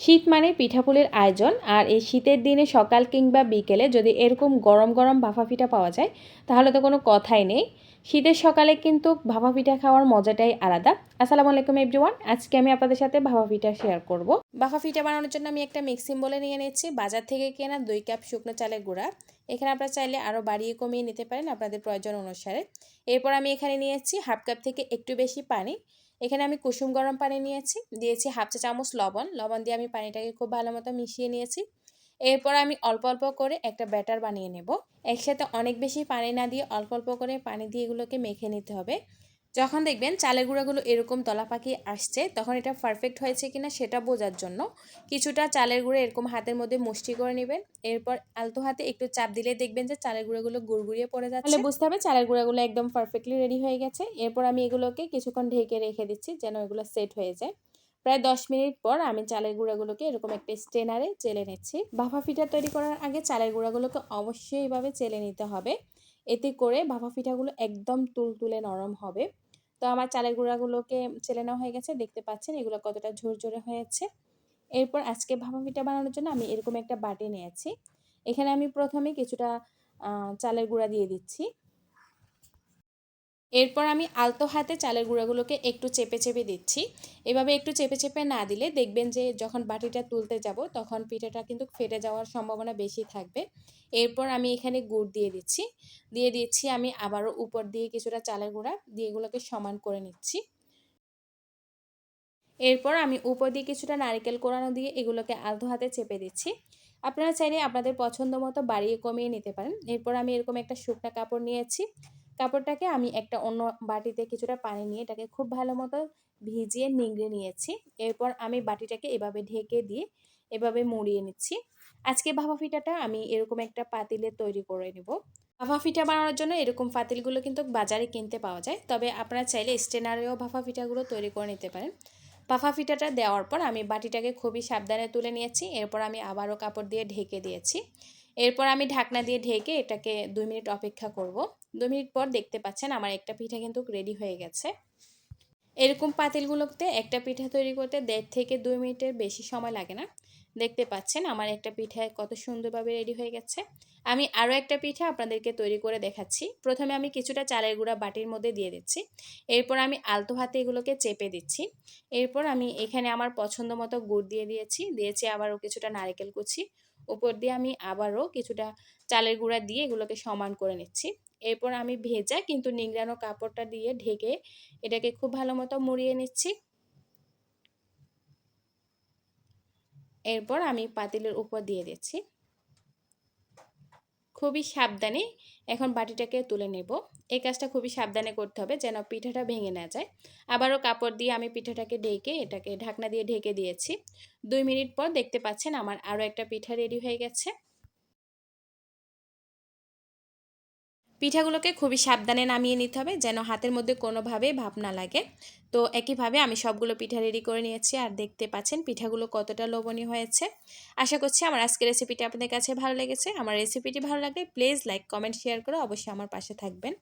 শীত মানে পিঠাপুলির আয়োজন, আর এই শীতের দিনে সকাল কিংবা বিকেলে যদি এরকম গরম গরম ভাপা পিঠা পাওয়া যায়, তাহলে তো কোনো কথাই নেই। শীতের সকালে কিন্তু ভাপা পিঠা খাওয়ার মজাটাই আলাদা। আসসালামু আলাইকুম এভরিওয়ান, আজকে আমি আপনাদের সাথে ভাপা পিঠা শেয়ার করব। ভাপা পিঠা বানানোর জন্য আমি একটা মিক্সিং বলে নিয়ে নিচ্ছি বাজার থেকে কেনা দুই কাপ শুকনো চালের গুঁড়া। এখানে আপনারা চাইলে আরও বাড়িয়ে কমিয়ে নিতে পারেন আপনাদের প্রয়োজন অনুসারে। এরপর আমি এখানে নিয়েছি হাফ কাপ থেকে একটু বেশি পানি। এখানে আমি কুসুম গরম পানি নিয়েছি, দিয়েছি হাফ চা চামচ লবণ লবণ দিয়ে আমি পানিটাকে খুব ভালো মতো মিশিয়ে নিয়েছি। এরপর আমি অল্প অল্প করে একটা ব্যাটার বানিয়ে নেব। একসাথে অনেক বেশি পানি না দিয়ে অল্প অল্প করে পানি দিয়ে এগুলোকে মেখে নিতে হবে। যখন দেখবেন চালের গুঁড়াগুলো এরকম তলা পাখি আসছে, তখন এটা পারফেক্ট হয়েছে কিনা সেটা বোঝার জন্য কিছুটা চালের গুঁড়ো এরকম হাতের মধ্যে মুষ্টি করে নেবেন। এরপর আলতো হাতে একটু চাপ দিলে দেখবেন যে চালের গুঁড়োগুলো গুড়গুড়িয়ে পড়ে যাচ্ছে। তাহলে বুঝতে হবে চালের গুঁড়াগুলো একদম পারফেক্টলি রেডি হয়ে গেছে। এরপর আমি এগুলোকে কিছুক্ষণ ঢেকে রেখে দিচ্ছি যেন এগুলো সেট হয়ে যায়। প্রায় দশ মিনিট পর আমি চালের গুঁড়াগুলোকে এরকম একটা স্টেনারে চেলে নিচ্ছি। ভাফা ফিটা তৈরি করার আগে চালের গুঁড়াগুলোকে অবশ্যই এভাবে চেলে নিতে হবে। এতে করে ভাপা পিঠাগুলো একদম তুলতুলে নরম হবে। তো আমার চালের গুঁড়াগুলোকে ছেলে নেওয়া হয়ে গেছে, দেখতে পাচ্ছেন এগুলো কতটা ঝরঝরে হয়েছে। এরপর আজকে ভাপা পিঠা বানানোর জন্য আমি এরকম একটা বাটি নিয়েছি। এখানে আমি প্রথমে কিছুটা চালের গুঁড়া দিয়ে দিচ্ছি। এরপর আমি আলতো হাতে চালের গুঁড়াগুলোকে একটু চেপে চেপে দিচ্ছি। এভাবে একটু চেপে চেপে না দিলে দেখবেন যে যখন বাটিটা তুলতে যাব তখন পিঠাটা কিন্তু ফেটে যাওয়ার সম্ভাবনা বেশি থাকবে। এরপর আমি এখানে গুড় দিয়ে দিচ্ছি। দিয়ে দিচ্ছি আমি আবারও উপর দিয়ে কিছুটা চালের গুঁড়া দিয়ে এগুলোকে সমান করে নিচ্ছি। এরপর আমি উপর দিয়ে কিছুটা নারিকেল কোরানো দিয়ে এগুলোকে আলতো হাতে চেপে দিচ্ছি। আপনারা চাইলে আপনাদের পছন্দ মতো বাড়িয়ে কমিয়ে নিতে পারেন। এরপর আমি এরকম একটা শুকনা কাপড় নিয়েছি। কাপড়টাকে আমি একটা অন্য বাটিতে কিছুটা পানি নিয়ে এটাকে খুব ভালো মতো ভিজিয়ে নিংড়ে নিয়েছি। এরপর আমি বাটিটাকে এভাবে ঢেকে দিয়ে এভাবে মুড়িয়ে নিচ্ছি। আজকে ভাপা ফিটাটা আমি এরকম একটা পাতিলে তৈরি করে নেব। ভাপা ফিটা বানানোর জন্য এরকম পাতিলগুলো কিন্তু বাজারে কিনতে পাওয়া যায়। তবে আপনারা চাইলে স্টেনারেও ভাপা ফিটাগুলো তৈরি করে নিতে পারেন। ভাপা ফিটাটা দেওয়ার পর আমি বাটিটাকে খুবই সাবধানে তুলে নিয়েছি। এরপর আমি আবারও কাপড় দিয়ে ঢেকে দিয়েছি। এরপর আমি ঢাকনা দিয়ে ঢেকে এটাকে দুই মিনিট অপেক্ষা করব। দুই মিনিট পর দেখতে পাচ্ছেন আমার একটা পিঠা কিন্তু রেডি হয়ে গেছে। এরকম পাতিলগুলোতে একটা পিঠা তৈরি করতে দেড় থেকে দুই মিনিটের বেশি সময় লাগে না। দেখতে পাচ্ছেন আমার একটা পিঠা কত সুন্দরভাবে রেডি হয়ে গেছে। আমি আরও একটা পিঠা আপনাদেরকে তৈরি করে দেখাচ্ছি। প্রথমে আমি কিছুটা চালের গুঁড়া বাটির মধ্যে দিয়ে দিচ্ছি। এরপর আমি আলতো হাতে এগুলোকে চেপে দিচ্ছি। এরপর আমি এখানে আমার পছন্দ মতো গুড় দিয়ে দিয়েছি। দিয়েছি আবারও কিছুটা নারিকেল কুচি। উপর দিয়ে আমি আবারও কিছুটা চালের গুঁড়া দিয়ে এগুলোকে সমান করে নিচ্ছি। এরপর আমি ভেজা কিন্তু নিংড়ানো কাপড়টা দিয়ে ঢেকে এটাকে খুব ভালো মতো মুড়িয়ে নিচ্ছি। এরপর আমি পাতিলের উপর দিয়ে দিচ্ছি। খুবই সাবধানে এখন বাটিটাকে তুলে নেব। এই কাজটা খুবই সাবধানে করতে হবে যেন পিঠাটা ভেঙে না যায়। আবারও কাপড় দিয়ে আমি পিঠাটাকে ঢেকে এটাকে ঢাকনা দিয়ে ঢেকে দিয়েছি। দুই মিনিট পর দেখতে পাচ্ছেন আমার আরও একটা পিঠা রেডি হয়ে গেছে। পিঠাগুলোকে খুবই সাবধানে নামিয়ে নিতে হবে, যেন হাতের মধ্যে কোনোভাবেই ভাব না লাগে। তো একইভাবে আমি সবগুলো পিঠা রেডি করে নিয়েছি, আর দেখতে পাচ্ছেন পিঠাগুলো কতটা লোভনীয় হয়েছে। আশা করছি আমার আজকের রেসিপিটি আপনাদের কাছে ভালো লেগেছে। আমার রেসিপিটি ভালো লাগলে প্লিজ লাইক কমেন্ট শেয়ার করে অবশ্যই আমার পাশে থাকবেন।